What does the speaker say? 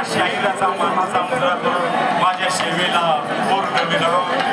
त्या शाहिराचा मानाचा करून माझ्या सेवेला पूर्ण मिळवून